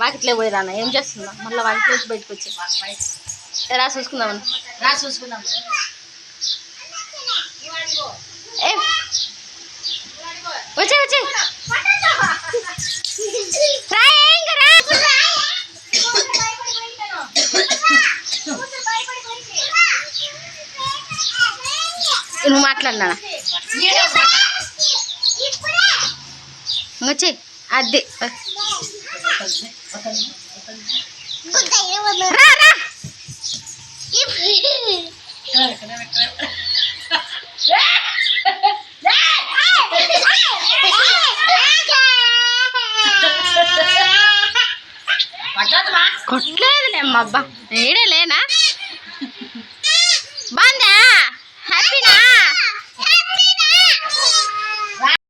వాకిట్లో పోయి రానా? ఏం చేస్తున్నా? మళ్ళీ వాకిట్లో బయటకు వచ్చి? రా చూసుకుందామని. రా చూసుకుందాం. ఏ వచ్చే వచ్చే. నువ్వు మాట్లాడినా వచ్చి. అది కొట్టలేదులే అమ్మ అబ్బా ఏడే లేనా